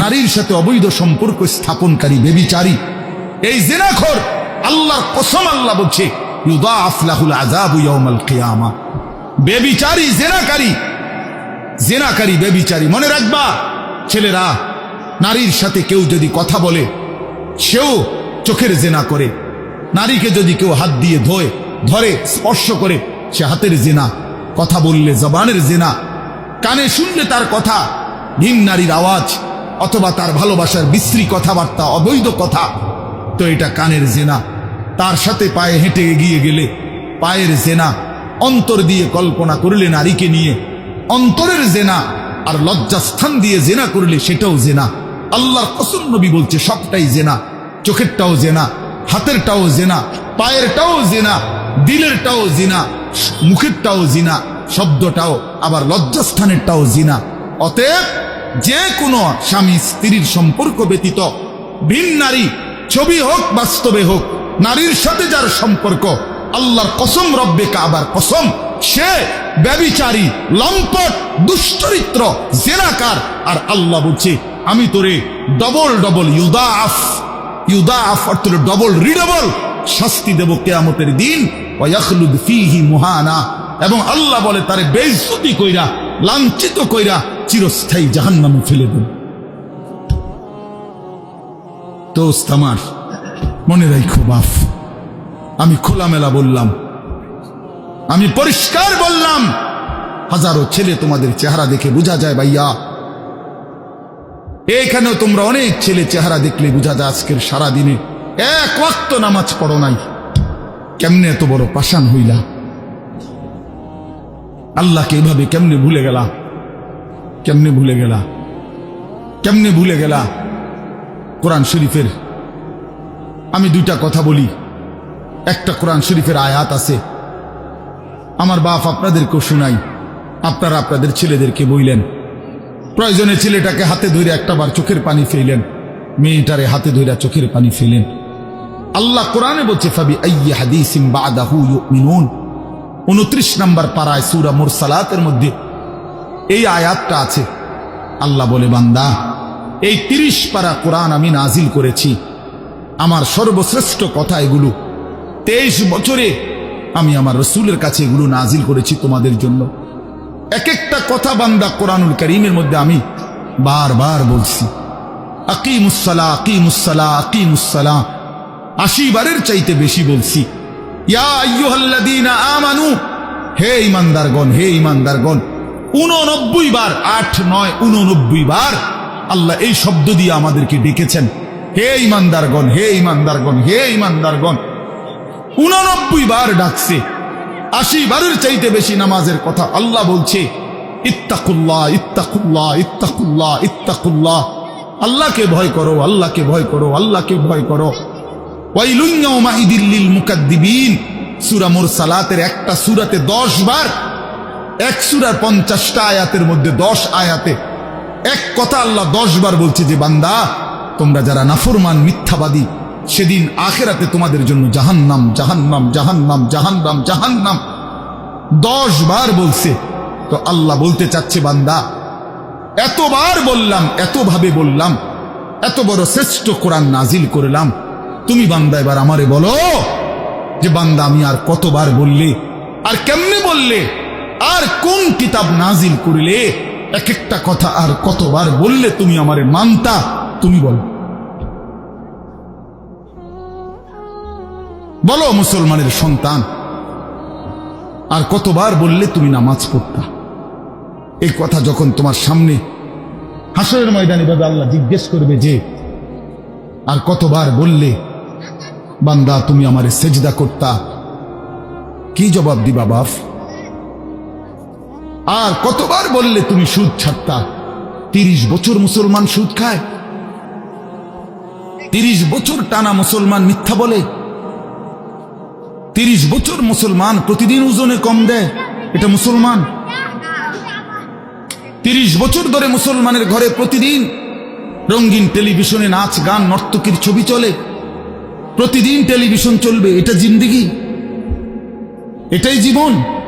নারীর সাথে অবৈধ সম্পর্ক স্থাপনকারী বেবিচারী। এই জেনাখর আল্লাহর কসম আল্লাহ বলছে, ইউদাআফ লাহুল আযাবু ইয়াউমাল কিয়ামা। বেবিচারী, জেনাকারী জেনাকারী, বেবিচারী, মনে রাখবা, ছেলেরা, নারীর সাথে কেউ যদি কথা বলে, সেও চোখের জেনা করে। নারীকে যদি কেউ হাত দিয়ে ধোয়, ধরে, স্পর্শ করে, সে হাতের জেনা। কথা বললে জবানের জেনা। কানে শুনলে তার কথা, ভিন নারীর আওয়াজ। অথবা তার ভালোবাসার বিশ্রী কথাবার্তা, অবৈধ কথা, তো এটা কানের জেনা। তার সাথে পায়ে হেঁটে এগিয়ে গেলে পায়ের জেনা, অন্তর দিয়ে কল্পনা করলে নারীকে নিয়ে। অন্তরের জেনা আর লজ্জাস্থান দিয়ে জেনা করলে সেটাও জেনা। আল্লাহর কসম নবী বলছে, সবটাই জেনা। চোখেরটাও জেনা, হাতেরটাও জেনা, পায়েরটাও জেনা, দিলেরটাও জিনা, মুখেরটাও জিনা, শব্দটাও, আবার লজ্জাস্থানেরটাও জিনা। অতএব যে কোনো স্বামী স্ত্রীর সম্পর্ক ব্যতীত। ভিন নারী, ছবি হোক, বাস্তবে হোক, নারীর সাথে যার সম্পর্ক, আল্লাহর কসম, রব্বে কাবার কসম, সে ব্যবিচারী, লম্পট, দুশ্চরিত্র, জেনাকার। আর আল্লাহ বলছে, আমি তোরে ডবল ডবল ইউদা আফ ইউদা আফ অর্থ ডবল রিডবল শাস্তি দেব কেয়ামতের দিন। ফিহি মুহানা। এবং আল্লাহ বলে, তারে বেইজ্জতি কইরা, লাঞ্ছিত কইরা চিরস্থায়ী জাহান্নামে ফেলে দেব। দোস্ত আমার, মনে রাখো বাফ আমি খোলামেলা বললাম, আমি পরিষ্কার বললাম, হাজারো ছেলে তোমাদের চেহারা দেখে বোঝা যায় ভাইয়া। এখানেও তোমরা অনেক ছেলে চেহারা দেখলে বোঝা যায় আজকের সারা দিনে এক ওয়াক্ত নামাজ পড়ো নাই। কেমনে এত বড় পাষাণ হইলা? আল্লাহকে এভাবে কেমনে ভুলে গেলা? কেমনে ভুলে গেলা? কেমনে ভুলে গেলা? কোরআন শরীফের? আমি দুইটা কথা বলি। একটা কোরআন শরীফের আয়াত আছে। আমার বাপ আপনাদেরকেও শুনাই। আপনারা আপনাদের ছেলেদেরকে বইলেন। প্রয়োজনে ছেলেটাকে হাতে ধরে একটাবার চোখের পানি ফেলেন মেয়েটারে হাতে ধরে চোখের পানি ফেলেন আল্লাহ কোরআনে বলছে, ফাবি বাদাহু ইউমিনুন। 29 নম্বর পারায় সূরা মুরসালাতের মধ্যে এই আয়াতটা আছে। আল্লাহ বলে, বান্দা, এই 30 পারা কোরআন আমি নাজিল করেছি। আমার সর্বশ্রেষ্ঠ কথা এগুলো। তেইশ বছরে আমি আমার রসুলের কাছে এগুলো নাজিল করেছি তোমাদের জন্য। এক একটা কথা বান্দা কোরআনুল করিমের মধ্যে আমি বারবার বলছি। আকিমুসালা আকিমুসালা আকিমুসালা আশি বারের চাইতে বেশি বলছি। ইয়া আমানু। হে ইমানদারগণ হে ইমানদারগণ উননব্বই বার, আট, নয়, উননব্বই বার আল্লাহ এই শব্দ দিয়ে আমাদেরকে ডেকেছেন। হে ইমানদারগণ হে ইমানদারগণ হে ইমানদারগণ। উননব্বই বার ডাকছে। আশি বারের চাইতে বেশি নামাজের কথা আল্লাহ বলছে, ইত্তাকুল্লাহ ইত্তাকুল্লাহ ইত্তাকুল্লাহ ইত্তাকুল্লাহ। আল্লাহকে ভয় করো, আল্লাহকে ভয় করো, আল্লাহকে ভয় করো। ওয়াইলুইদিল্লিল মুকাদ্দিবিন। সূরা মুরসালাতের একটা সূরাতে দশ বার এক সূরার পঞ্চাশটা আয়াতের মধ্যে দশ আয়াতে এক কথা আল্লাহ দশ বার বলছে যে, বান্দা, তোমরা যারা নাফরমান, মিথ্যাবাদী, সেদিন আখেরাতে তোমাদের জন্য জাহান্নাম জাহান্নাম জাহান্নাম জাহান্নাম জাহান্নাম। দশ বার বলছে। তো আল্লাহ বলতে চাচ্ছে, বান্দা, এতবার বললাম, এতভাবে বললাম, এত বড় শ্রেষ্ঠ কোরআন নাজিল করলাম। তুমি বান্দা, এবার আমারে বলো যে, বান্দা, আমি আর কতবার বললে, আর কেমনে বললে? আর কোন কিতাব নাজিল করিলে এক একটা কথা আর কতবার বললে তুমি আমারে মানতা, তুমি বলো। বলো মুসলমানের সন্তান, আর কতবার বললে তুমি নামাজ পড়তা। এই কথা যখন তোমার সামনে হাসরের ময়দানে ভাবে আল্লাহ জিজ্ঞেস করবে যে, আর কতবার বললে, বান্দা তুমি আমারে সেজদা করতা? কি জবাব দিবা বাপ? আর কতবার বললে তুমি সুদ ছাড়তা তিরিশ বছর মুসলমান সুদ খায়। তিরিশ বছর টানা মুসলমান মিথ্যা বলে। তিরিশ বছর মুসলমান প্রতিদিন ওজনে কম দেয়। এটা মুসলমান। তিরিশ বছর ধরে মুসলমানের ঘরে প্রতিদিন রঙিন টেলিভিশনে নাচ, গান, নর্তকীর ছবি চলে। প্রতিদিন টেলিভিশন চলবে, এটা জিন্দিগি। এটাই জীবন।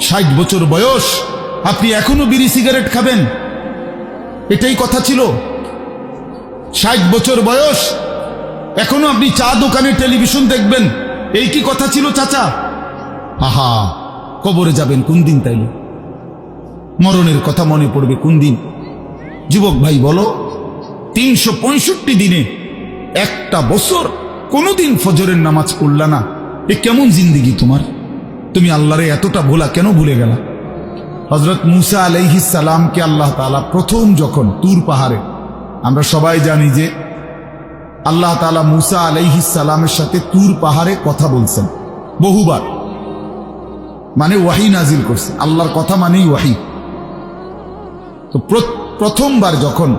ষাট বছর বয়স। আপনি এখনও বিড়ি সিগারেট খাবেন? এটাই কথা ছিল। ষাট বছর বয়স। এখনও আপনি চা দোকানে টেলিভিশন দেখবেন। এই কি কথা ছিল, চাচা? আহা, কবরে যাবেন কোন দিন তাইলে? মরণের কথা মনে পড়বে কোন দিন? যুবক ভাই, বলো, তিনশো পঁয়ষট্টি দিনে একটা বছর কোনোদিন ফজরের নামাজ পড়লা না। এ কেমন জিন্দিগি তোমার? তুমি আল্লাহরে এতটা ভোলা কেন ভুলে গেলা? হজরত মুসা আলাইহিস সালামকে আল্লাহ তাআলা প্রথম যখন তুর পাহাড়ে, আমরা সবাই জানি যে আল্লাহ তাআলা মুসা আলাইহিস সালামের সাথে তুর পাহাড়ে কথা বলছেন। বহুবার। মানে ওয়াহি নাজিল করছে। আল্লাহর কথা মানেই ওয়াহি। তো প্র- প্রথমবার যখন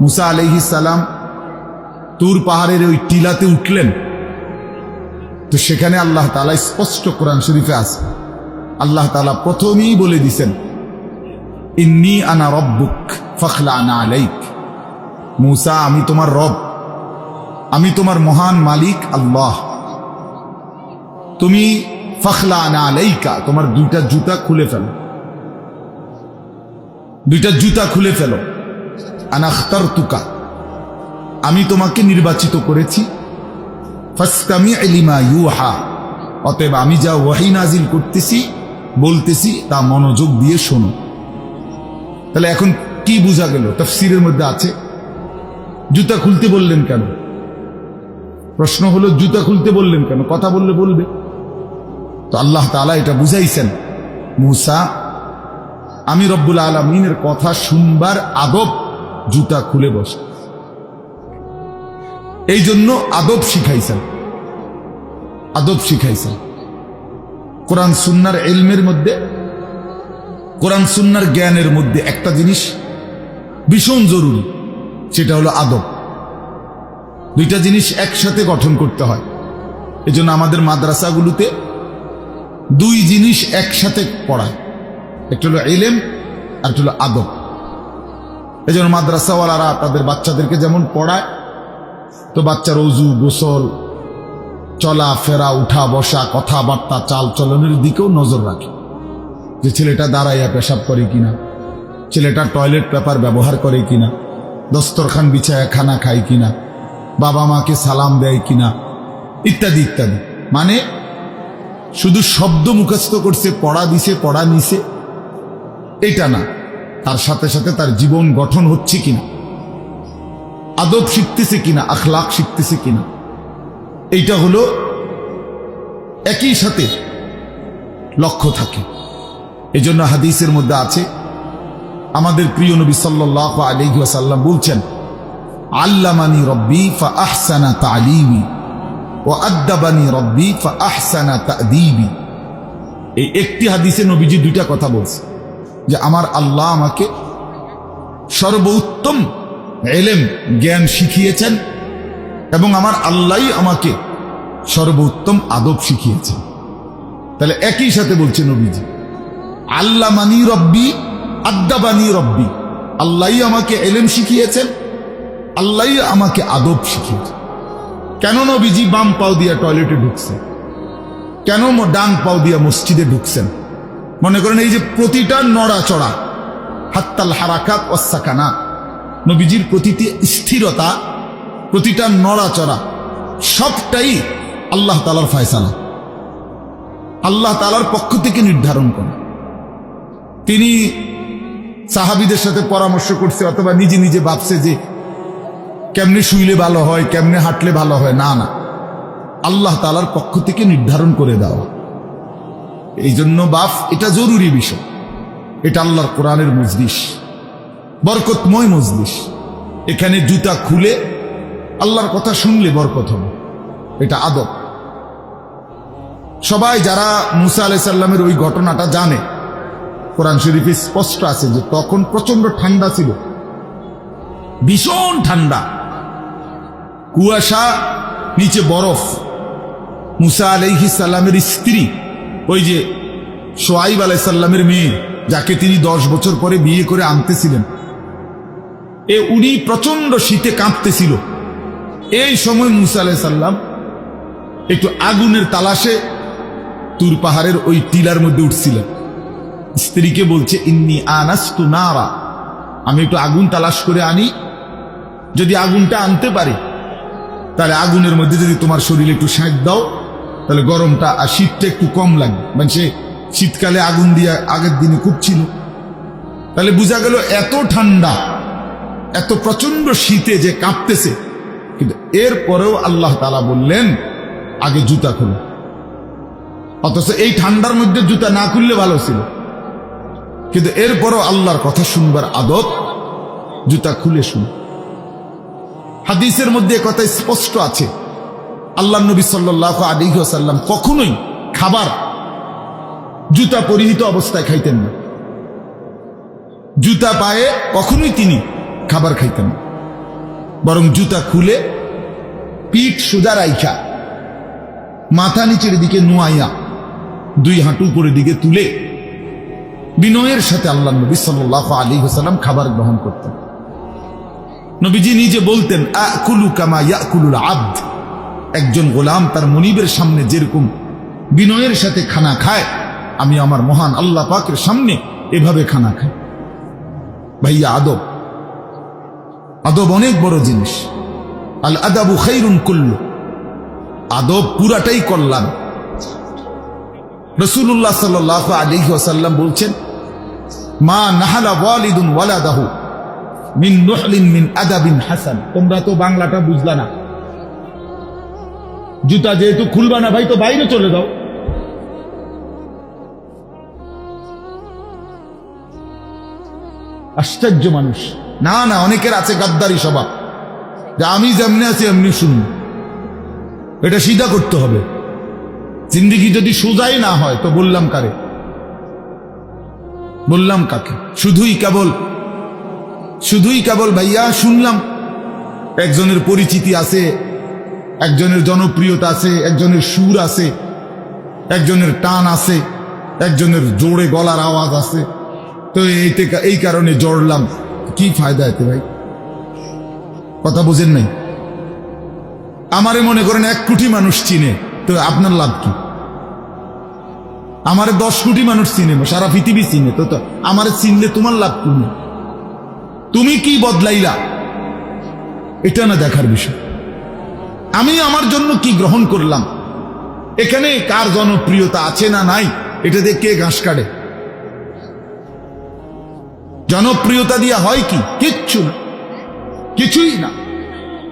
মুসা আলাইহিস সালাম তুর পাহাড়ের ওই টিলাতে উঠলেন তো সেখানে আল্লাহ তাআলা স্পষ্ট কোরআন শরীফে আছে। আল্লাহ তাআলা প্রথমেই বলে দিছেন, ইন্নি আনা রব্বুক ফখলা আনা আলাইক। মুসা, আমি তোমার রব, আমি তোমার মহান মালিক আল্লাহ। তুমি ফখলা আনা আলাইকা, তোমার দুইটা জুতা খুলে ফেলো। দুইটা জুতা খুলে ফেলো। আনাখতার তুকা আমি তোমাকে নির্বাচিত করেছি। এলিমা অতএব আমি যা ওয়াহি নাজিল করতেছি, বলতেছি, তা মনোযোগ দিয়ে শোনো। তাহলে এখন কি বোঝা গেল? তফসিরের মধ্যে আছে। জুতা খুলতে বললেন কেন? প্রশ্ন হলো, জুতা খুলতে বললেন কেন? কথা বললে বলবে। তো আল্লাহ তাআলা এটা বুঝাইছেন। মুসা, আমি রব্বুল আলমিনের কথা শুনবার আদব জুতা খুলে বসে। এই জন্য আদব শিখাইছেন। আদব শিখাইছেন। কোরআন সুন্নার এলমের মধ্যে, কোরআন সুন্নার জ্ঞানের মধ্যে একটা জিনিস ভীষণ জরুরি, সেটা হলো আদব। দুইটা জিনিস একসাথে গঠন করতে হয়। এজন্য আমাদের মাদ্রাসাগুলোতে দুই জিনিস একসাথে পড়ায়। একটা হলো এলেম আর একটা হলো আদব। এই জন্য মাদ্রাসাওয়ালারা তাদের বাচ্চাদেরকে যেমন পড়ায় তো বাচ্চার অজু গোসল, চলা, ফেরা, উঠা, বসা, কথাবার্তা, চাল চলনের দিকেও নজর রাখে। যে ছেলেটা দাঁড়াইয়া পেশাব করে কিনা, ছেলেটা টয়লেট পেপার ব্যবহার করে কিনা, দস্তরখান বিছায়া খানা খায় কিনা, বাবা মাকে সালাম দেয় কিনা, ইত্যাদি ইত্যাদি। মানে শুধু শব্দ মুখস্থ করছে, পড়া দিছে, পড়া নিছে, এটা না। তার সাথে সাথে তার জীবন গঠন হচ্ছে কিনা। আদব শিখতেছে কিনা, আখলাখ শিখতেছে কিনা। এইটা হলো একই সাথে লক্ষ্য থাকে। এই জন্য হাদিসের মধ্যে আছে, আমাদের প্রিয় নবী সাল্লাহ আলহিহাসাল্লাম বলছেন, আল্লামানি রব্বি ফা আহসানা তালিমি ও আদ্দাবানি রব্বি ফা আহসানা তাদিবি। এই একটি হাদিসে নবীজি দুইটা কথা বলছে, যে আমার আল্লাহ আমাকে সর্বোত্তম এলেম, জ্ঞান শিখিয়েছেন এবং আমার আল্লাহই আমাকে সর্বোত্তম আদব শিখিয়েছেন। তাহলে একই সাথে বলছে নবীজি আল্লাহ মানি রব্বি, আদ্দাবানি রব্বি আল্লাহই আমাকে এলেম শিখিয়েছেন আল্লাহই আমাকে আদব শিখিয়েছেন। কেন নবীজি বাম পাও দিয়া টয়লেটে ঢুকছে কেন ডান পাও দিয়া মসজিদে ঢুকছেন? মনে করেন এই যে প্রতিটা নড়াচড়া, হাত্তাল হারাকাত অসাকানা নবীজির প্রতিটি স্থিরতা, প্রতিটা নড়াচড়া, সবটাই আল্লাহ তালার ফয়সালা। আল্লাহ তালার পক্ষ থেকে নির্ধারণ করা। তিনি সাহাবিদের সাথে পরামর্শ করছে অথবা নিজে নিজে ভাবছে যে কেমনে শুইলে ভালো হয়, কেমনে হাঁটলে ভালো হয়। না না। আল্লাহ তালার পক্ষ থেকে নির্ধারণ করে দেওয়া। এই জন্য বাপ এটা জরুরি বিষয়। এটা আল্লাহর কোরআনের মজলিস। বরকতময় মজলিস। এখানে জুতা খুলে আল্লাহর কথা শুনলে বরকত হবে। এটা আদব। সবাই যারা মুসা আলাই সাল্লামের ওই ঘটনাটা জানে, কোরআন শরীফে স্পষ্ট আছে যে তখন প্রচণ্ড ঠান্ডা ছিল। ভীষণ ঠান্ডা। কুয়াশা, নিচে বরফ। মুসা আলাইহি সাল্লামের স্ত্রী, ওই যে সোয়াইব আলাইসাল্লামের মেয়ে, যাকে তিনি দশ বছর পরে বিয়ে করে আনতেছিলেন। এ উনি প্রচণ্ড শীতে কাঁপতেছিল। এই সময় মুসা আলাইসাল্লাম একটু আগুনের তালাশে তুর পাহাড়ের ওই টিলার মধ্যে উঠছিলেন। স্ত্রীকে বলছে, ইন্নি আনাস্তু নারা। আমি একটু আগুন তালাশ করে আনি। যদি আগুনটা আনতে পারি, তাহলে আগুনের মধ্যে যদি তোমার শরীরে একটু শাঁক দাও, তাহলে গরমটা আর শীতটা একটু কম লাগবে। মানে সে শীতকালে আগুন দিয়ে আগের দিনে খুব ছিল। তাহলে বোঝা গেল এত ঠান্ডা এত প্রচণ্ড শীতে যে কাঁপতেছে। কিন্তু এরপরেও আল্লাহ তালা বললেন, আগে জুতা খুলো। অথচ এই ঠান্ডার মধ্যে জুতা না খুললে ভালো ছিল। কিন্তু এরপরও আল্লাহর কথা শুনবার আদত জুতা খুলে শুন। হাদিসের মধ্যে কথা স্পষ্ট আছে। আল্লাহ নবী সাল্লাহ আলী সাল্লাম কখনোই খাবার জুতা পরিহিত অবস্থায় খাইতেন না। জুতা পায়ে কখনোই তিনি খাবার খাইতেন বরং জুতা খুলে পিঠ সোজা রাইখা, মাথা নিচের দিকে নুয়াইয়া, দুই হাঁটু উপরের দিকে তুলে বিনয়ের সাথে আল্লাহ নবী সাল্লাহ আলী হাসালাম খাবার গ্রহণ করতেন। নবীজি নিজে বলতেন, আকুলু আব্দ। একজন গোলাম তার মনিবের সামনে যেরকম বিনয়ের সাথে খানা খায়, আমি আমার মহান আল্লাহ পাকের সামনে এভাবে খানা খাই। ভাইয়া আদব আদব অনেক বড় জিনিস। আল আদাবু খাইরুন কুল্লু। আদব পুরাটাই কল্যাণ। রসুল্লাহ সাল আলী ওসাল্লাম বলছেন, মা নাহালা ওয়ালিদুন মিন নুহলিন মিন আদাবিন হাসান। তোমরা তো বাংলাটা বুঝলা না। জুতা যেহেতু খুলবা না, ভাই, তো বাইরে চলে যাও। আশ্চর্য মানুষ। না না, অনেকের আছে গাদ্দারি স্বভাব যে আমি যেমনি আছি এমনি শুন এটা সিধা করতে হবে। জিন্দিগি যদি সোজাই না হয়, তো বললাম কারে? বললাম কাকে? শুধুই কেবল শুধুই কেবল ভাইয়া, শুনলাম। একজনের পরিচিতি আছে, একজনের জনপ্রিয়তা আছে, একজনের সুর আছে, একজনের টান আছে, একজনের জোরে গলার আওয়াজ আছে। তো এইতে এই কারণে জড়লাম। কি ফায়দা এতে ভাই? কথা বুঝেন নাই? আমারে মনে করেন এক কোটি মানুষ চিনে, তো আপনার লাভ কি? আমারে দশ কোটি মানুষ চিনে, সারা পৃথিবী চিনে, তো আমারে চিনলে তোমার লাভ কি? তুমি কি বদলাইলা? এটা না দেখার বিষয়। আমি আমার জন্য কি গ্রহণ করলাম? এখানে কার জনপ্রিয়তা আছে না নাই? এটা দিয়ে কে ঘাস কাটে? জনপ্রিয়তা দিয়া হয় কি? কিচ্ছু না। কিছুই না।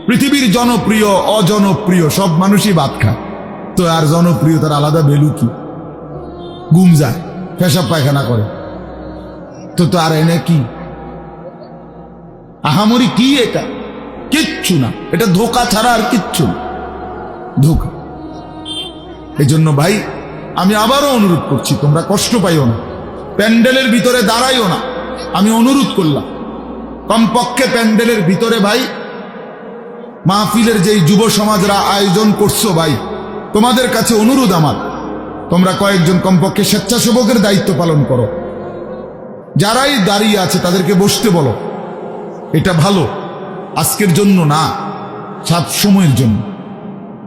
পৃথিবীর জনপ্রিয়, অজনপ্রিয়, সব মানুষই বাদ খায়। তো আর জনপ্রিয়তার আলাদা ভ্যালু কি? গুম যায়, পেশাব পায়খানা করে। তো তো আর এনে কি? আহামরি কি এটা? কিচ্ছু না। এটা ধোকা ছাড়া আর কিচ্ছু না। ধোকা। এই জন্য ভাই, আমি আবারও অনুরোধ করছি, তোমরা কষ্ট পাইও না। প্যান্ডেলের ভিতরে দাঁড়াইও না। আমি অনুরোধ করলাম। কমপক্ষে প্যান্ডেলের ভিতরে ভাই, মাহফিলের যেই যুব সমাজরা আয়োজন করছ ভাই, তোমাদের কাছে অনুরোধ আমার। তোমরা কয়েকজন কমপক্ষে স্বেচ্ছাসেবকের দায়িত্ব পালন করো। যারাই দাঁড়িয়ে আছে তাদেরকে বসতে বলো। এটা ভালো, আজকের জন্য না, সাত সময়ের জন্য।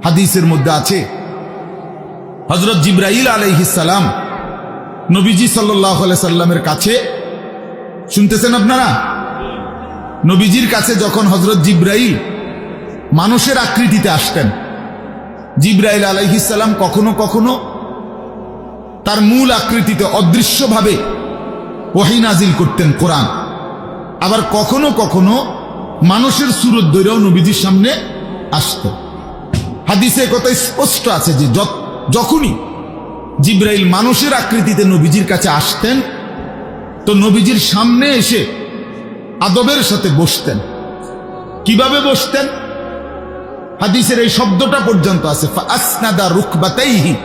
হাদিসের মধ্যে আছে হজরত জিব্রাইল আলাইহিসাল্লাম নবীজি সাল্লাহ সাল্লামের কাছে শুনতেছেন আপনারা? নবীজির কাছে যখন হজরত জিব্রাইল মানুষের আকৃতিতে আসতেন, জিব্রাইল আলাইহিসাল্লাম কখনো কখনো তার মূল আকৃতিতে অদৃশ্যভাবে ওয়াহি নাজিল করতেন কোরআন। আবার কখনো কখনো মানুষের সুরত দৈরাও নবীজির সামনে আসত। হাদিসে কথা স্পষ্ট আছে যে যখনই জিব্রাইল মানুষের আকৃতিতে নবীজির কাছে আসতেন তো নবীজির সামনে এসে আদবের সাথে বসতেন। কীভাবে বসতেন? হাদিসের এই শব্দটা পর্যন্ত আছে আসনাদা রুখবাতাইহি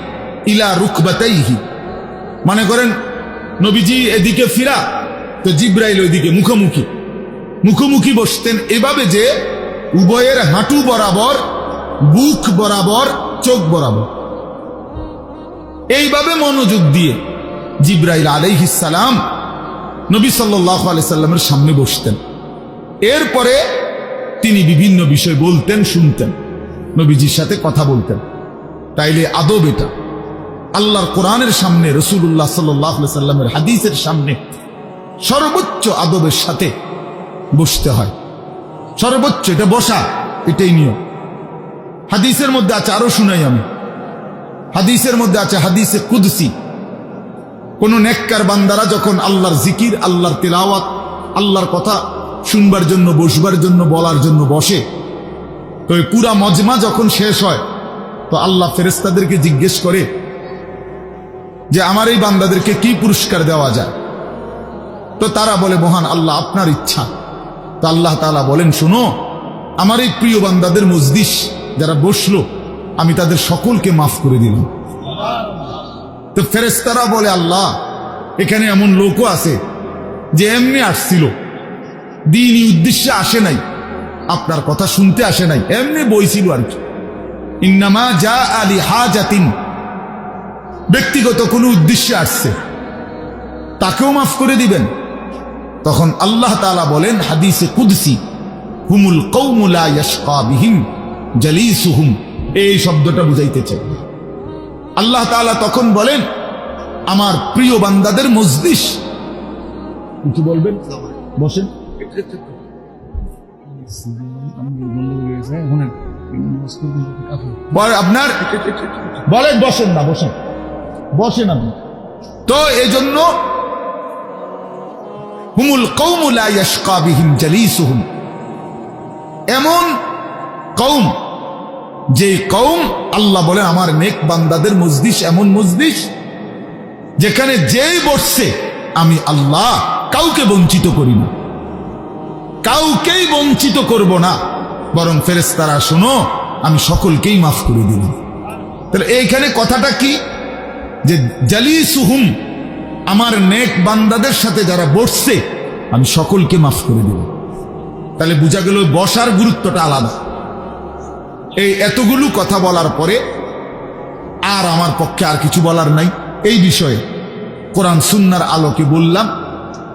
ইলা রুখবাতাইহি মনে করেন, নবীজি এদিকে ফিরা, তো জিব্রাইল ওইদিকে মুখোমুখি। মুখোমুখি বসতেন এভাবে যে উভয়ের হাঁটু বরাবর, বুক বরাবর, চোখ বরাবর। এইভাবে মনোযোগ দিয়ে জিব্রাইল আলাইহিসালাম নবী সাল্লাহ আলাইসাল্লামের সামনে বসতেন। এরপরে তিনি বিভিন্ন বিষয় বলতেন, শুনতেন। নবীজির সাথে কথা বলতেন। তাইলে আদব এটা। আল্লাহর কোরআনের সামনে রসুল্লাহ সাল্লাহ সাল্লামের হাদিসের সামনে সর্বোচ্চ আদবের সাথে বসতে হয়। সর্বোচ্চ এটা বসা, এটাই নিয়ম। হাদিসের মধ্যে আছে, আরও শুনাই আমি। হাদিসের মধ্যে আছে, হাদিসে কুদসি। কোন নেককার বান্দারা যখন আল্লাহর জিকির, আল্লাহর তেলাওয়াত, আল্লাহর কথা শুনবার জন্য, বসবার জন্য, বলার জন্য বসে, তো পুরা মজমা যখন শেষ হয়, তো আল্লাহ ফেরেস্তাদেরকে জিজ্ঞেস করে যে, আমার এই বান্দাদেরকে কি পুরস্কার দেওয়া যায়? তো তারা বলে, মহান আল্লাহ, আপনার ইচ্ছা। তো আল্লাহ তালা বলেন, শুনো, আমার এই প্রিয় বান্দাদের মজদিস যারা বসল, আমি তাদের সকলকে মাফ করে দিলাম। তো ফেরেস্তারা বলে, আল্লাহ, এখানে এমন লোকও আছে যে এমনি আসছিল। দিনই উদ্দেশ্যে আসে নাই। আপনার কথা শুনতে আসে নাই। এমনি বইছিল আর কি। ইন্নামা যা আলী হা জাতিন ব্যক্তিগত কোনো উদ্দেশ্যে আসছে। তাকেও মাফ করে দিবেন। তখন আল্লাহ তালা বলেন, হাদিসে কুদসি, হুমুল কৌমুলা ইয়াশকা বিহিম, জালিসুহুম। এই শব্দটা বুঝাইতেছে। আল্লাহ তাআলা তখন বলেন, আমার প্রিয় বান্দাদের মজলিস। কিছু বলবেন? বসেন। আপনার। বলেন, বসেন না, বসেন। বসেন আপনি। তো এই জন্য হুমুল কৌমুলা এমন কৌম যে কৌম আল্লাহ বলে, আমার নেক বান্দাদের মজলিস, এমন মজলিস যেখানে যেই বসছে, আমি আল্লাহ কাউকে বঞ্চিত করি না। কাউকেই বঞ্চিত করব না। বরং ফেরেস্তারা শোনো, আমি সকলকেই মাফ করে দিলাম। তাহলে এইখানে কথাটা কি? যে জালি সুহুম আমার নেক বান্দাদের সাথে যারা বসছে, আমি সকলকে মাফ করে দিলাম। তাহলে বোঝা গেল বসার গুরুত্বটা আলাদা। এই এতগুলো কথা বলার পরে আর আমার পক্ষে আর কিছু বলার নাই। এই বিষয়ে কোরআন সুন্নার আলোকে বললাম,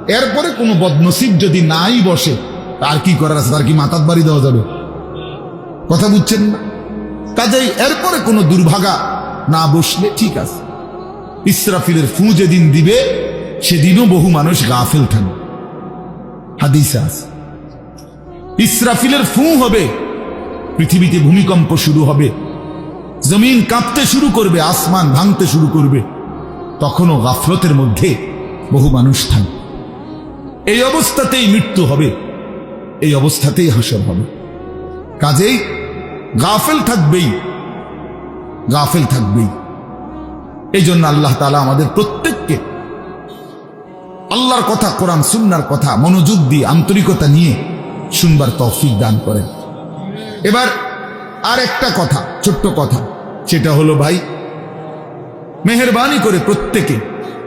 এরপরে কোনো বদনসিব যদি নাই বসে তার কি করার আছে? তার কি মাতাত বাড়ি দেওয়া যাবে? কথা বুঝছেন না? কাজেই এরপরে কোনো দুর্ভাগা না বসলে ঠিক আছে। ইসরাফিলের ফু যেদিন দিবে, সেদিনও বহু মানুষ গাফেল থাকবে। হাদিসে আছে। ইসরাফিলের ফু হবে পৃথিবীতে ভূমিকম্প শুরু হবে। জমিন কাঁপতে শুরু করবে, আসমান ভাঙতে শুরু করবে। তখনও গাফলতের মধ্যে বহু মানুষ থাকবে। এই অবস্থাতেই মৃত্যু হবে। এই অবস্থাতেই হাসর হবে। কাজেই গাফেল থাকবেই। গাফেল থাকবেই। এই জন্য আল্লাহ তালা আমাদের প্রত্যেককে আল্লাহর কথা, কোরআন, সুন্নার কথা, মনোযোগ দিয়ে, আন্তরিকতা নিয়ে শুনবার তৌফিক দান করেন। এবার আর একটা কথা, ছোট্ট কথা। সেটা হলো ভাই, মেহরবানি করে প্রত্যেকে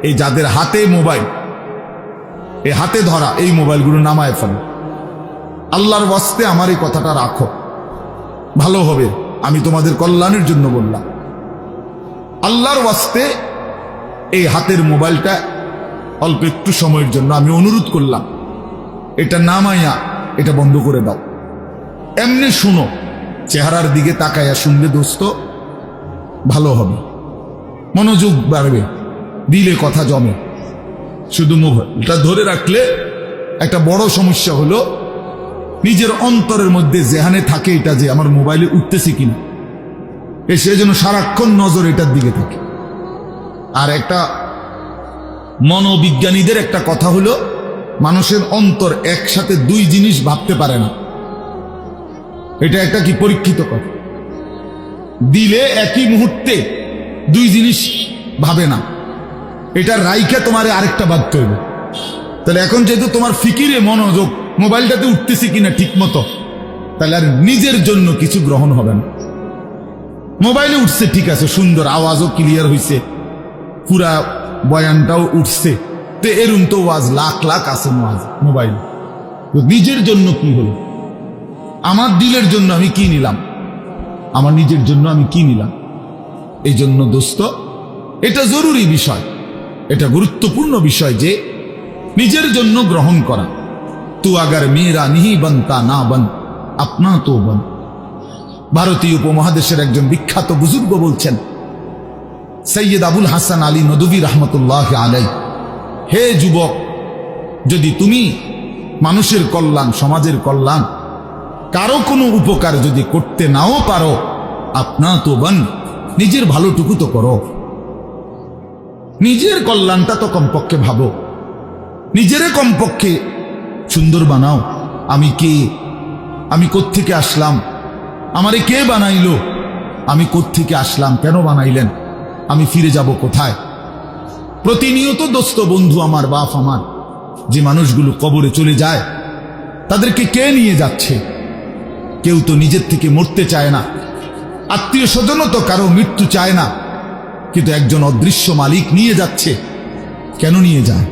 এই যাদের হাতে মোবাইল, এই হাতে ধরা এই মোবাইলগুলো নামায় ফেলো। আল্লাহর বস্তে আমার এই কথাটা রাখো। ভালো হবে, আমি তোমাদের কল্যাণের জন্য বললাম। আল্লাহর ওয়াস্তে এই হাতের মোবাইলটা অল্প একটু সময়ের জন্য আমি অনুরোধ করলাম। এটা নামাইয়া এটা বন্ধ করে দাও। এমনি শুনো, চেহারার দিকে তাকাইয়া শুনলে দোস্ত, ভালো হবে। মনোযোগ বাড়বে, দিলে কথা জমে। শুধু মোবাইলটা ধরে রাখলে একটা বড় সমস্যা হলো, নিজের অন্তরের মধ্যে যেহানে থাকে এটা যে আমার মোবাইলে উঠতেছে কিনা। এ সেজন্য সারাক্ষণ নজর এটার দিকে থাকে। আর একটা মনোবিজ্ঞানীদের একটা কথা হলো, মানুষের অন্তর একসাথে দুই জিনিস ভাবতে পারে না। এটা একটা কি পরীক্ষিত কথা? দিলে একই মুহূর্তে দুই জিনিস ভাবে না। এটা রাইখে তোমার আরেকটা ভাবতে হবে তাহলে এখন যেহেতু তোমার ফিকিরে মনোযোগ, মোবাইলটাতে উঠতেছে কিনা ঠিক মতো তাহলে আর নিজের জন্য কিছু গ্রহণ হবে না। মোবাইলে উঠছে ঠিক আছে, সুন্দর আওয়াজও ক্লিয়ার হয়েছে পুরা বয়ানটাও উঠছে। তো এরম তো ওয়াজ, লাখ লাখ আছে মোবাইল। নিজের জন্য কি হলো? আমার দিলের জন্য আমি কি নিলাম? আমার নিজের জন্য আমি কি নিলাম? এই জন্য দোস্ত, এটা জরুরি বিষয়। এটা গুরুত্বপূর্ণ বিষয় যে নিজের জন্য গ্রহণ করা। তু আগার মেয়েরা নিহি বন তা না বন, আপনা তো বন। ভারতীয় উপমহাদেশের একজন বিখ্যাত বুজুর্গ বলছেন, সৈয়দ আবুল হাসান আলী নদবী রহমতুল্লাহ আলাই, হে যুবক, যদি তুমি মানুষের কল্যাণ, সমাজের কল্যাণ কারও কোনো উপকার যদি করতে নাও পারো, আপনা তো বান, নিজের ভালোটুকু তো করো। নিজের কল্যাণটা তো কমপক্ষে ভাবো। নিজেরে কমপক্ষে সুন্দর বানাও। আমি কে? আমি কোত্থেকে আসলাম? আমারে কে বানাইলো? আমি কোত্থেকে আসলাম? কেন বানাইলেন? আমি ফিরে যাব কোথায়? প্রতিনিয়ত দোস্ত বন্ধু আমার, বাপ আমার, যে মানুষগুলো কবরে চলে যায়, তাদেরকে কে নিয়ে যাচ্ছে? কেউ তো নিজের থেকে মরতে চায় না। আত্মীয় স্বজনও তো কারও মৃত্যু চায় না। কিন্তু একজন অদৃশ্য মালিক নিয়ে যাচ্ছে। কেন নিয়ে যায়?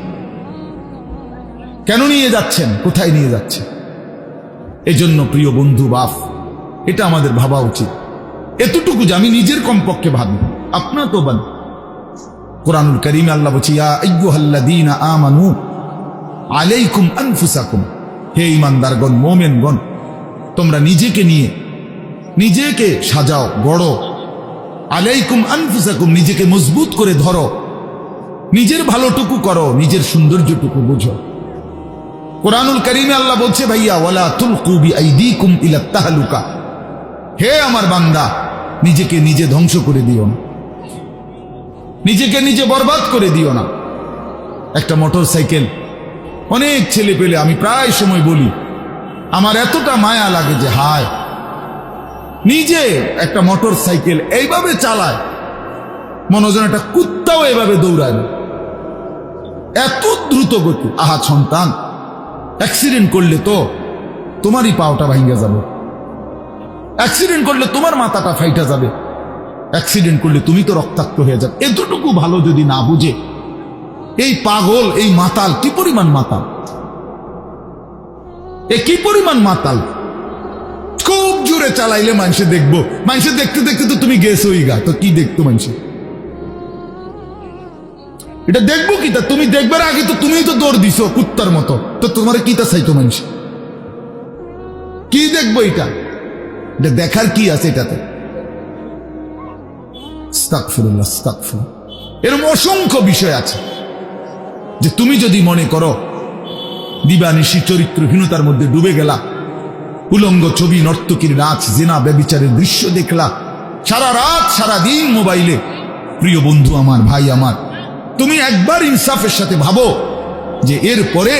কেন নিয়ে যাচ্ছেন? কোথায় নিয়ে যাচ্ছে? এজন্য প্রিয় বন্ধু বাপ এটা আমাদের ভাবা উচিত। এতটুকু যে আমি নিজের কমপক্ষে ভাবি, আপনার তো বান কোরআনুল করিম আল্লাহ বলছি আমানু আলাইকুম আনফুসাকুম। হে ইমানদারগণ মোমেনগণ তোমরা নিজেকে নিয়ে, নিজেকে সাজাও, গড়ো। আলাইকুম আনফুসাকুম, নিজেকে মজবুত করে ধরো। নিজের ভালোটুকু করো, নিজের সৌন্দর্যটুকু বুঝো। কোরআনুল করিমে আল্লাহ বলছে, ভাইয়া, ওয়ালা তুলকু বিআইদিকুম ইলা তাহলুকা। হে আমার বান্দা, নিজেকে নিজে ধ্বংস করে দিও না। নিজেকে নিজে বরবাদ করে দিও না। একটা মোটর সাইকেল অনেক ছেলে পেলে আমি প্রায় সময় বলি আমার এতটা মায়া লাগে যে, হায়। নিজে একটা মোটর সাইকেল এইভাবে চালায় মনোজন একটা কুত্তাও এভাবে দৌড়ায় এত দ্রুত গতি। আহা, সন্তান অ্যাক্সিডেন্ট করলে তো তোমারই পাওটা ভাঙ্গা যাবে। অ্যাক্সিডেন্ট করলে তোমার মাথাটা ফাইটা যাবে। অ্যাক্সিডেন্ট করলে তুমি তো রক্তাক্ত হয়ে যাবে। এতটুকু ভালো যদি না বুঝে, এই পাগল, এই মাতাল, কি পরিমাণ মাতাল? এ কি পরিমাণ মাতাল? খুব জোরে চালাইলে মানুষে দেখব। মানুষে দেখতে দেখতে তো তুমি গেছোই গা। তো কি দেখতো মানুষে? এটা দেখব কি তা? তুমি দেখবার আগে তো তুমিই তো দৌড় দিছো কুত্তার মতো। তো তোমার কি তা চাইতো মানুষ? কি দেখব এটা? এটা দেখার কি আছে এটাতে। এরকম অসংখ্য বিষয় আছে যে তুমি যদি মনে করো দিবানিশি চরিত্রহীনতার মধ্যে ডুবে গেলা। উলঙ্গ ছবি নর্তকীর নাচ জেনা ব্যবিচারের দৃশ্য দেখলা। সারা রাত, সারা দিন মোবাইলে, প্রিয় বন্ধু আমার, ভাই আমার, তুমি একবার ইনসাফের সাথে ভাবো যে এর পরে,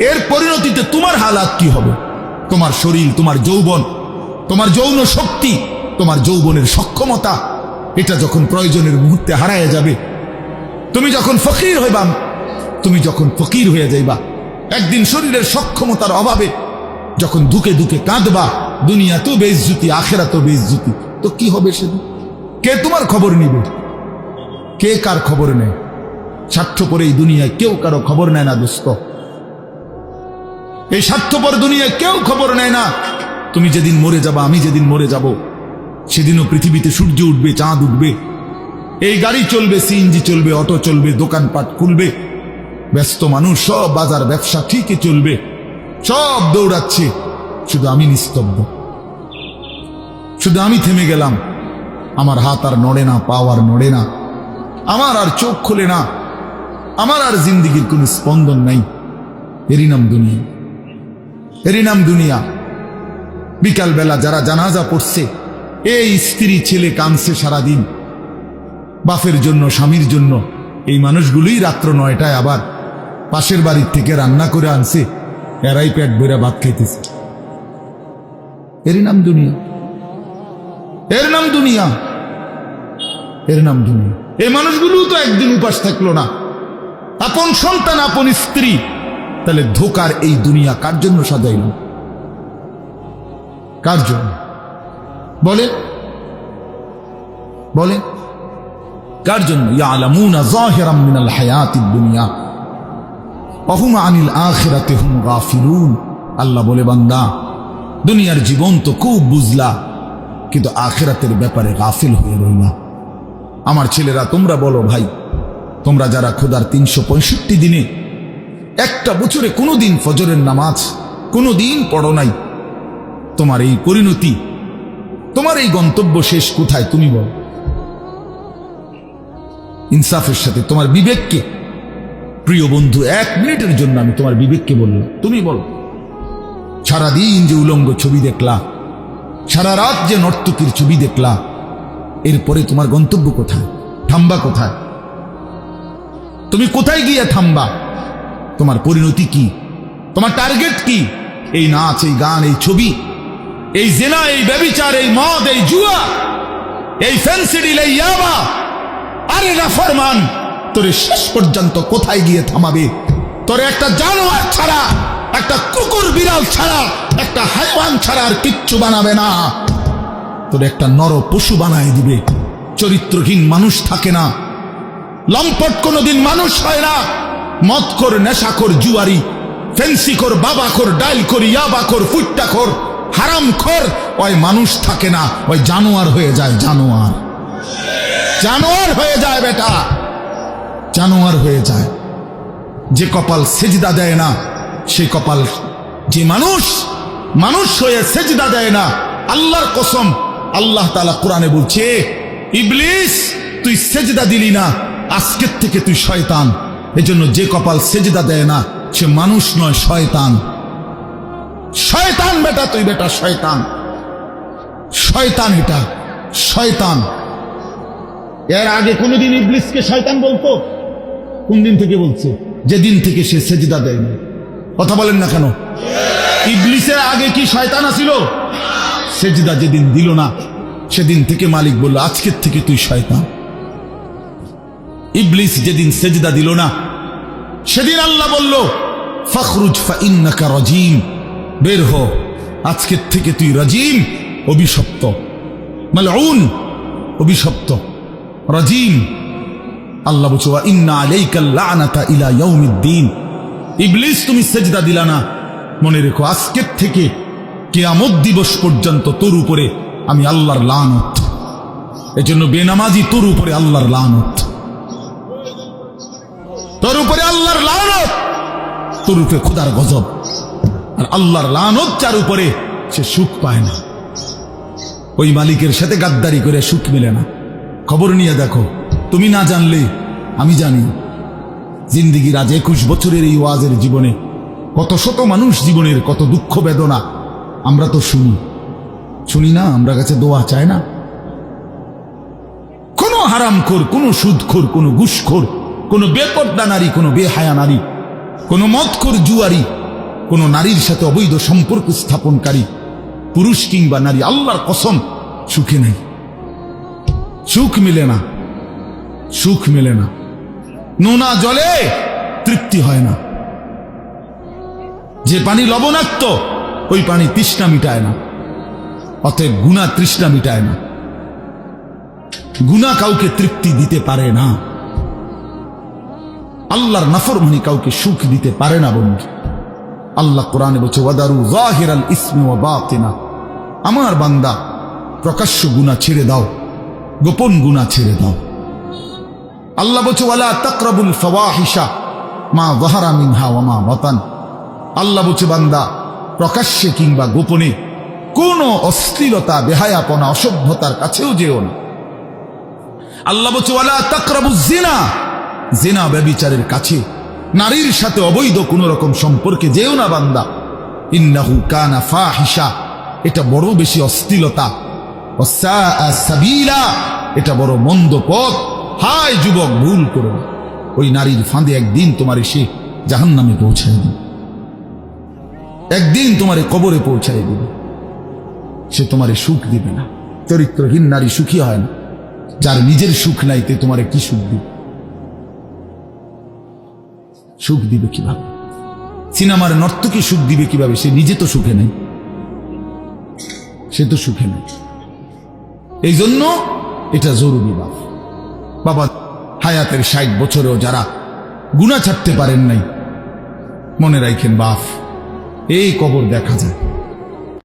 এর পরিণতিতে তোমার হালাত কি হবে? তোমার শরীর, তোমার যৌবন, তোমার যৌন শক্তি, তোমার যৌবনের সক্ষমতা, এটা যখন প্রয়োজনের মুহূর্তে হারায় যাবে, তুমি যখন ফকির হইবা, তুমি যখন ফকির হয়ে যাইবা একদিন শরীরের সক্ষমতার অভাবে যখন দুকে দুকে কাঁদবা দুনিয়া তো বেইজ্জুতি আখেরা তো বেইজ্জুতি। তো কি হবে সেদিন? কে তোমার খবর নিবে? কে কার খবর নেয়? স্বার্থপর এই দুনিয়ায় কেউ কারও খবর নেয় না, দোস্ত। এই স্বার্থপর দুনিয়ায় কেউ খবর নেয় না। তুমি যেদিন মরে যাবা, আমি যেদিন মরে যাব, সেদিনও পৃথিবীতে সূর্য উঠবে, চাঁদ উঠবে। এই গাড়ি চলবে, সিএনজি চলবে, অটো চলবে, দোকানপাট খুলবে। ব্যস্ত মানুষ, সব বাজার ব্যবসা ঠিকই চলবে। সব দৌড়াচ্ছে। শুধু আমি নিস্তব্ধ। শুধু আমি থেমে গেলাম। আমার হাত আর নড়ে না, পাও আর নড়ে না। আমার আর চোখ খোলে না। আমার আর জিন্দিগির কোনো স্পন্দন নাই। এরই নাম দুনিয়া। এরই নাম দুনিয়া। বিকালবেলা যারা জানাজা পড়ছে, এই স্ত্রী ছেলে কানছে সারাদিন। বাফের জন্য, স্বামীর জন্য। এই মানুষগুলোই রাত্র নয়টায় আবার পাশের বাড়ির থেকে রান্না করে আনছে। এরাই পেট ভরে ভাত খাইতেছে। এরই নাম দুনিয়া। এর নাম দুনিয়া। এর নাম দুনিয়া। এই মানুষগুলো তো একদিন উপাস থাকল না। আপন সন্তান, আপন স্ত্রী। তাহলে ধোকার এই দুনিয়া কার জন্য সাজাইল? কার জন্য? বলে? বলে? কার জন্য? ইয়ালামুনা যাহিরাম মিনাল হায়াতিদ দুনিয়া। অহুম আনিল আখিরাতে হুম আল্লাহ বলে, বান্দা, দুনিয়ার জীবন তো খুব বুঝলা, কিন্তু আখেরাতের ব্যাপারে গাফিল হয়ে রইলা। আমার ছেলেরা, তোমরা বলো ভাই, তোমরা যারা খোদার তিনশো পঁয়ষট্টি দিনে, একটা বছরে কোনো দিন ফজরের নামাজ কোনো দিন পড়ো নাই, তোমার এই পরিণতি, তোমার এই গন্তব্য শেষ কোথায় তুমি বলো। ইনসাফের সাথে তোমার বিবেককে প্রিয় বন্ধু, এক মিনিটের জন্য আমি তোমার বিবেককে বললাম, তুমি বলো, সারাদিন যে উলঙ্গ ছবি দেখলা, সারা রাত যে নর্তকীর ছবি দেখলা, এরপরে তোমার গন্তব্য কোথায়, থামবা কোথায়? তুমি কোথায় গিয়ে থামবা? তোমার পরিণতি কি? তোমার টার্গেট কি? এই নাচ, এই গান, এই ছবি, এই জেনা, এই ব্যবিচার, এই মদ, এই জুয়া, এই ফেন্সিডিল, এই ইয়াবা, আরে না ফরমান তোরে শেষ পর্যন্ত কোথায় গিয়ে থামাবে? তোরে একটা জানোয়ার ছাড়া, একটা কুকুর বিড়াল ছাড়া, একটা হাইওয়ান ছাড়া আর কিচ্ছু বানাবে না। তোর একটা নর পশু বানায় দিবে। চরিত্রহীন মানুষ থাকে না। লম্পট কোনোদিন মানুষ হয় না। মদখোর, নেশাখোর জুয়ারি, ফেন্সিখোর, বাবাখোর, ডাইলখোর, ইয়াবাখোর ফুট্টাখোর হারামখোর, ওই মানুষ থাকে না। ওই জানোয়ার হয়ে যায় জানোয়ার। জানোয়ার হয়ে যায় বেটা। জানোয়ার হয়ে যায়। যে কপাল সেজদা দেয় না, সে কপাল যে মানুষ মানুষ হয়ে সেজদা দেয় না। আল্লাহর কসম, আল্লাহ তালা কোরআনে বলছে, ইবলিস, তুই সেজদা দিলি না, আজকের থেকে তুই শয়তান। এজন্য যে কপাল সেজদা দেয় না, সে মানুষ নয়, শয়তান। শয়তান বেটা, তুই বেটা শয়তান। শয়তান এটা, শয়তান। এর আগে কোনোদিন ইবলিসকে শয়তান বলতো? কোন দিন থেকে বলছে? যেদিন থেকে সে সেজদা দেয়নি। কথা বলেন না কেন? ইবলিসের আগে কি শয়তান আসিল? সেজদা যেদিন দিল না, সেদিন থেকে মালিক বলল, আজকের থেকে তুই শয়তান। ইবলিস যেদিন সেজদা দিল না, সেদিন আল্লাহ বলল, ফখরুজ ফাইন্নাকা রজিম। বের হ, আজকের থেকে তুই রাজিম, অভিশপ্ত। মালউন, অভিশপ্ত। রাজিম। আল্লাহ বলছে ইন্না আলাইকা লানাতা ইলা ইয়াউমিদ্দিন। ইবলিস, তুমি সেজদা দিলা না। মনে রেখো, আজকের থেকে কিয়ামত দিবস পর্যন্ত তোর উপরে আমি আল্লাহর লানত। এজন্য বেনামাজি তোর উপরে আল্লাহর লানত। তোর উপরে আল্লাহর লানত। তোর উপরে খুদার গজব। আর আল্লাহর লানত যার উপরে সে সুখ পায় না। ওই মালিকের সাথে গাদ্দারি করে সুখ মেলে না। খবর নিয়ে দেখো তুমি না জানলে, আমি জানি। জিন্দিগির আজ একুশ বছরের এই ওয়াজের জীবনে কত শত মানুষ জীবনের কত দুঃখ বেদনা, আমরা তো শুনি। শুনি না, আমরা কাছে দোয়া চায় না। কোনো হারামখোর, কোনো সুদখোর, কোনো ঘুষখোর, কোনো বেপর্দা নারী, কোনো বেহায়া নারী, কোনো মদখোর জুয়ারি, কোনো নারীর সাথে অবৈধ সম্পর্ক স্থাপনকারী, পুরুষ কিংবা নারী, আল্লাহর কসম, সুখে নেই। সুখ মিলে না। সুখ মেলে না। নোনা জলে তৃপ্তি হয় না। যে পানি লবণাক্ত, ওই পানি তৃষ্ণা মিটায় না। অতএব গুণা তৃষ্ণা মিটায় না। গুণা কাউকে তৃপ্তি দিতে পারে না। আল্লাহর নাফরমানি কাউকে সুখ দিতে পারে না বন্ধু। আল্লাহ কোরআনে বলছে, ওয়াদারু জাহিরাল ইসমি ওয়া বাতিনা। আমার বান্দা, প্রকাশ্য গুণা ছেড়ে দাও, গোপন গুণা ছেড়ে দাও। আল্লাহ বলছে, ওয়ালা তাকরাবুল ফাওয়াহিশা, মা যাহারা মিনহা ওয়া মা বাতান। আল্লাহ বলছে, বান্দা, প্রকাশ্যে কিংবা গোপনে কোন অশ্লীলতা, বেহায়াপনা, অসভ্যতার কাছেও যেও না। আল্লাহ বলছে, ওয়ালা তাকরাবু জিনা জিনা ব্যবিচারের কাছে, নারীর সাথে অবৈধ কোন রকম সম্পর্কে যেও না বান্দা। ইন্নাহু কানা ফাহিশা, এটা বড় বেশি অশ্লীলতা। সাবিলা, এটা বড় মন্দ পথ। হায় যুবক, ভুল করো ওই নারীর ফাঁদে একদিন তোমার এসে জাহান নামে পৌঁছায় দিবে। একদিন তোমারে কবরে পৌঁছায় দিবে। সে তোমারে সুখ দিবে না। চরিত্রহীন নারী সুখী হয় না। যার নিজের সুখ নাই, তে তোমারে কি সুখ দিবে? সুখ দিবে কীভাবে? সিনেমার নর্তকী সুখ দিবে কীভাবে? সে নিজে তো সুখে নেই। সে তো সুখে নেই। এই জন্য এটা জরুরি বাপ। বাবা, হায়াতের ষাট বছরেও যারা গুণা ছাড়তে পারেন নাই, মনে রাখেন বাফ এই কবর দেখা যায়।